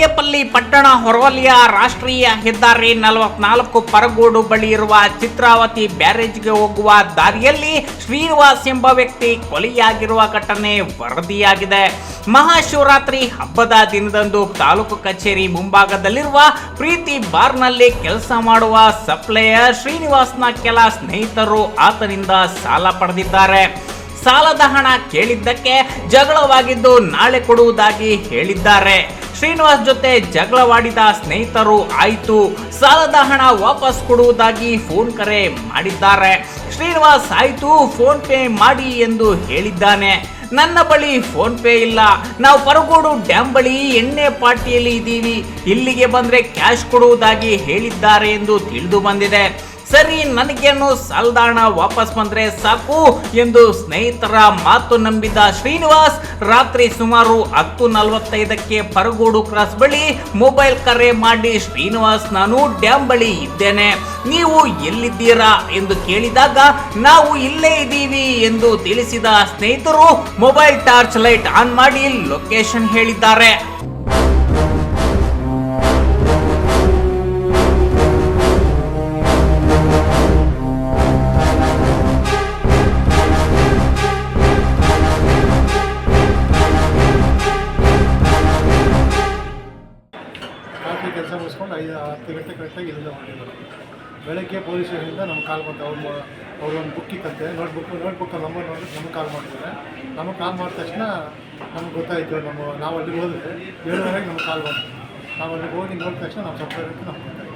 ಬಾಗೇಪಲ್ಲಿ ಪಟ್ಟಣ ಹೊರವಲಯ ರಾಷ್ಟ್ರೀಯ ಹೆದ್ದಾರಿ ನಲವತ್ನಾಲ್ಕು ಪರಗೋಡು ಬಳಿ ಇರುವ ಚಿತ್ರಾವತಿ ಬ್ಯಾರೇಜ್ಗೆ ಹೋಗುವ ದಾರಿಯಲ್ಲಿ ಶ್ರೀನಿವಾಸ್ ಎಂಬ ವ್ಯಕ್ತಿ ಕೊಲೆಯಾಗಿರುವ ಘಟನೆ ವರದಿಯಾಗಿದೆ. ಮಹಾಶಿವರಾತ್ರಿ ಹಬ್ಬದ ದಿನದಂದು ತಾಲೂಕು ಕಚೇರಿ ಮುಂಭಾಗದಲ್ಲಿರುವ ಪ್ರೀತಿ ಬಾರ್ನಲ್ಲಿ ಕೆಲಸ ಮಾಡುವ ಸಪ್ಲೈಯರ್ ಶ್ರೀನಿವಾಸ್ನ ಕೆಲ ಸ್ನೇಹಿತರು ಆತನಿಂದ ಸಾಲ ಪಡೆದಿದ್ದಾರೆ. ಸಾಲದ ಹಣ ಕೇಳಿದ್ದಕ್ಕೆ ಜಗಳವಾಗಿದ್ದು ನಾಳೆ ಕೊಡುವುದಾಗಿ ಹೇಳಿದ್ದಾರೆ. ಶ್ರೀನಿವಾಸ್ ಜೊತೆ ಜಗಳವಾಡಿದ ಸ್ನೇಹಿತರು ಆಯಿತು. ಸಾಲದ ಹಣ ವಾಪಸ್ ಕೊಡುವುದಾಗಿ ಫೋನ್ ಕರೆ ಮಾಡಿದ್ದಾರೆ. ಶ್ರೀನಿವಾಸ್ ಆಯಿತು, ಫೋನ್ ಪೇ ಮಾಡಿ ಎಂದು ಹೇಳಿದ್ದಾನೆ. ನನ್ನ ಬಳಿ ಫೋನ್ ಪೇ ಇಲ್ಲ. ನಾವು ಪರಗೋಡು ಡ್ಯಾಮ್ ಬಳಿ ಎಣ್ಣೆ ಪಾರ್ಟಿಯಲ್ಲಿ ಇದ್ದೀವಿ. ಇಲ್ಲಿಗೆ ಬಂದ್ರೆ ಕ್ಯಾಶ್ ಕೊಡುವುದಾಗಿ ಹೇಳಿದ್ದಾರೆ ಎಂದು ತಿಳಿದು ಬಂದಿದೆ. ಸರಿ, ನನಗೇನು ಸಾಲದಾಣ ವಾಪಸ್ ಬಂದ್ರೆ ಸಾಕು ಎಂದು ಸ್ನೇಹಿತರ ಮಾತು ನಂಬಿದ ಶ್ರೀನಿವಾಸ್, ರಾತ್ರಿ ಸುಮಾರು ಹತ್ತು ನಲವತ್ತೈದಕ್ಕೆ ಪರಗೋಡು ಕ್ರಾಸ್ ಬಳಿ ಮೊಬೈಲ್ ಕರೆ ಮಾಡಿ, ಶ್ರೀನಿವಾಸ್, ನಾನು ಡ್ಯಾಮ್ ಬಳಿ ಇದ್ದೇನೆ. ನೀವು ಎಲ್ಲಿದ್ದೀರಾ? ಎಂದು ಕೇಳಿದಾಗ, ನಾವು ಇಲ್ಲೇ ಇದ್ದೀವಿ ಎಂದು ತಿಳಿಸಿದ ಸ್ನೇಹಿತರು, ಮೊಬೈಲ್ ಟಾರ್ಚ್ ಲೈಟ್ ಆನ್ ಮಾಡಿ ಲೊಕೇಶನ್ ಹೇಳಿದ್ದಾರೆ. ಕರೆಕ್ಟಾಗಿ ಇಲ್ಲಿಂದ ಬೆಳಗ್ಗೆ ಪೊಲೀಸ್ ಸ್ಟೇಷನಿಂದ ನಮ್ಗೆ ಕಾಲ್ ಬಂತು. ಅವ್ರು ಅವ್ರು ಒಂದು ಬುಕ್ ಇತ್ತಂತೆ. ನೋಟ್ಬುಕ್ ನೋಟ್ಬುಕ್ ನಂಬರ್ ನೋಡಿ ನಮಗೆ ಕಾಲ್ ಮಾಡ್ತಾರೆ ನಮಗೆ ಕಾಲ್ ಮಾಡಿದ ತಕ್ಷಣ ನಮ್ಗೆ ಗೊತ್ತಾಯಿತು, ನಮ್ಮ ನಾವು ಅಲ್ಲಿಗೆ ಹೋದ್ರೆ ಏಳುವರೆಗೆ ನಮ್ಗೆ ಕಾಲ್ ಬಂತು. ನಾವು ಅಲ್ಲಿಗೆ ಹೋಗಿ ನೋಡಿದ ತಕ್ಷಣ ನಾವು ಸಪ್ರೇಟ್ ನಮ್ಗೆ ಗೊತ್ತಾಯಿತು.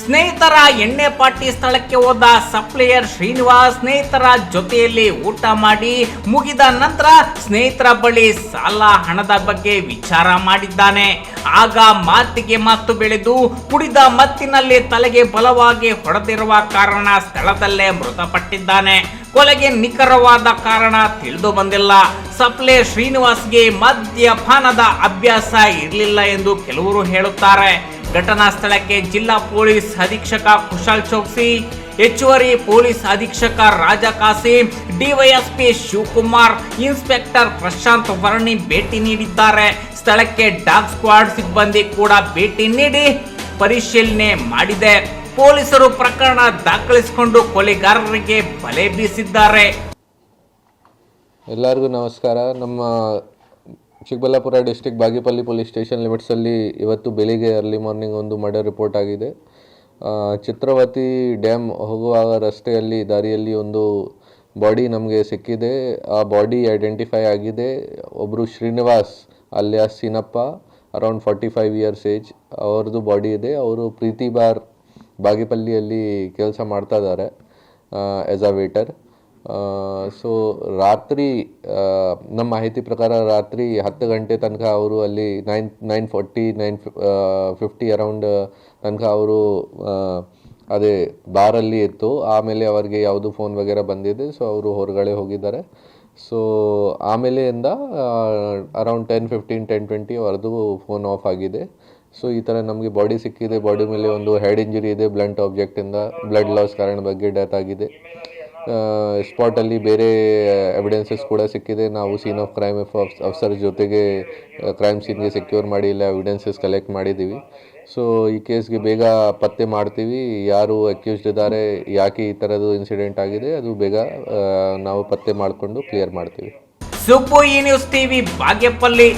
ಸ್ನೇಹಿತರ ಎಣ್ಣೆ ಪಾರ್ಟಿ ಸ್ಥಳಕ್ಕೆ ಹೋದ ಸಪ್ಲೈಯರ್ ಶ್ರೀನಿವಾಸ್ ಸ್ನೇಹಿತರ ಜೊತೆಯಲ್ಲಿ ಊಟ ಮಾಡಿ ಮುಗಿದ ನಂತರ ಸ್ನೇಹಿತರ ಬಳಿ ಸಾಲ ಹಣದ ಬಗ್ಗೆ ವಿಚಾರ ಮಾಡಿದ್ದಾನೆ. ಆಗ ಮಾತಿಗೆ ಮಾತು ಬೆಳೆದು ಕುಡಿದ ಮತ್ತಿನಲ್ಲಿ ತಲೆಗೆ ಬಲವಾಗಿ ಹೊಡೆದಿರುವ ಕಾರಣ ಸ್ಥಳದಲ್ಲೇ ಮೃತಪಟ್ಟಿದ್ದಾನೆ. ಕೊಲೆಗೆ ನಿಖರವಾದ ಕಾರಣ ತಿಳಿದು ಬಂದಿಲ್ಲ. ಸಪ್ಲೆ ಶ್ರೀನಿವಾಸ್ಗೆ ಮದ್ಯಪಾನದ ಅಭ್ಯಾಸ ಇರಲಿಲ್ಲ ಎಂದು ಕೆಲವರು ಹೇಳುತ್ತಾರೆ. ಘಟನಾ ಸ್ಥಳಕ್ಕೆ ಜಿಲ್ಲಾ ಪೊಲೀಸ್ ಅಧೀಕ್ಷಕ ಕುಶಾಲ್ ಚೌಕ್ಸಿ, ಹೆಚ್ಚುವರಿ ಪೊಲೀಸ್ ಅಧೀಕ್ಷಕ ರಾಜ ಕಾಸಿಂ, ಡಿವೈಎಸ್ಪಿ ಶಿವಕುಮಾರ್, ಇನ್ಸ್ಪೆಕ್ಟರ್ ಪ್ರಶಾಂತ್ ವರ್ಣಿ ಭೇಟಿ ನೀಡಿದ್ದಾರೆ. ಸ್ಥಳಕ್ಕೆ ಡಾಗ್ ಸ್ಕ್ವಾಡ್ ಸಿಬ್ಬಂದಿ ಕೂಡ ಭೇಟಿ ನೀಡಿ ಪರಿಶೀಲನೆ ಮಾಡಿದೆ. ಪೊಲೀಸರು ಪ್ರಕರಣ ದಾಖಲಿಸಿಕೊಂಡು ಕೊಲೆಗಾರರಿಗೆ ಬಲೆ ಬೀಸಿದ್ದಾರೆ. ಎಲ್ಲರಿಗೂ ನಮಸ್ಕಾರ. ನಮ್ಮ Chikkaballapura district Bagepalli police station ಲಿಮಿಟ್ಸಲ್ಲಿ ಇವತ್ತು ಬೆಳಿಗ್ಗೆ ಅರ್ಲಿ ಮಾರ್ನಿಂಗ್ ಒಂದು ಮರ್ಡರ್ ರಿಪೋರ್ಟ್ ಆಗಿದೆ. ಚಿತ್ರವತಿ ಡ್ಯಾಮ್ ಹೋಗುವಾಗ ರಸ್ತೆಯಲ್ಲಿ, ದಾರಿಯಲ್ಲಿ ಒಂದು ಬಾಡಿ ನಮಗೆ ಸಿಕ್ಕಿದೆ. ಆ ಬಾಡಿ ಐಡೆಂಟಿಫೈ ಆಗಿದೆ. ಒಬ್ಬರು ಶ್ರೀನಿವಾಸ್ ಅಲ್ಲಿಯ Seenappa around forty five years age ಅವ್ರದ್ದು ಬಾಡಿ ಇದೆ. ಅವರು ಪ್ರೀತಿ ಬಾರ್ ಬಾಗೇಪಲ್ಲಿಯಲ್ಲಿ ಕೆಲಸ ಮಾಡ್ತಾ ಇದ್ದಾರೆ ಆ್ಯಸ್ ಅ ವೇಟರ್ ಸೊ ರಾತ್ರಿ ನಮ್ಮ ಮಾಹಿತಿ ಪ್ರಕಾರ ರಾತ್ರಿ ಹತ್ತು ಗಂಟೆ ತನಕ ಅವರು ಅಲ್ಲಿ nine nine forty, nine fifty around ತನಕ ಅವರು ಅದೇ ಬಾರಲ್ಲಿ ಇತ್ತು. ಆಮೇಲೆ ಅವರಿಗೆ ಯಾವುದು ಫೋನ್ ವಗೇರ ಬಂದಿದೆ ಸೊ ಅವರು ಹೊರಗಡೆ ಹೋಗಿದ್ದಾರೆ. So ಆಮೇಲೆಯಿಂದ around ten fifteen, ten twenty ಅವ್ರದ್ದು ಫೋನ್ ಆಫ್ ಆಗಿದೆ. ಸೊ ಈ ಥರ ನಮಗೆ ಬಾಡಿ ಸಿಕ್ಕಿದೆ, ಬಾಡಿ ಮೇಲೆ ಒಂದು ಹೆಡ್ ಇಂಜುರಿ ಇದೆ ಬ್ಲಂಟ್ ಆಬ್ಜೆಕ್ಟಿಂದ ಬ್ಲಡ್ ಲಾಸ್ ಕಾರಣ ಬಗ್ಗೆ ಡೆತ್ ಆಗಿದೆ. ಸ್ಪಾಟಲ್ಲಿ ಬೇರೆ ಎವಿಡೆನ್ಸಸ್ ಕೂಡ ಸಿಕ್ಕಿದೆ. ನಾವು ಸೀನ್ ಆಫ್ ಕ್ರೈಮ್ ಅಫ್ಸರ್ ಜೊತೆಗೆ ಕ್ರೈಮ್ ಸೀನ್ಗೆ ಸೆಕ್ಯೂರ್ ಮಾಡಿ, ಇಲ್ಲ ಎವಿಡೆನ್ಸಸ್ ಕಲೆಕ್ಟ್ ಮಾಡಿದ್ದೀವಿ. ಸೊ ಈ ಕೇಸ್ಗೆ ಬೇಗ ಪತ್ತೆ ಮಾಡ್ತೀವಿ. ಯಾರು ಅಕ್ಯೂಸ್ಡ್ ಇದ್ದಾರೆ, ಯಾಕೆ ಈ ಥರದ್ದು ಇನ್ಸಿಡೆಂಟ್ ಆಗಿದೆ, ಅದು ಬೇಗ ನಾವು ಪತ್ತೆ ಮಾಡಿಕೊಂಡು ಕ್ಲಿಯರ್ ಮಾಡ್ತೀವಿ. ಸುಬ್ಬು ಈ ನ್ಯೂಸ್ ಟಿವಿ ಬಾಗೇಪಲ್ಲಿ.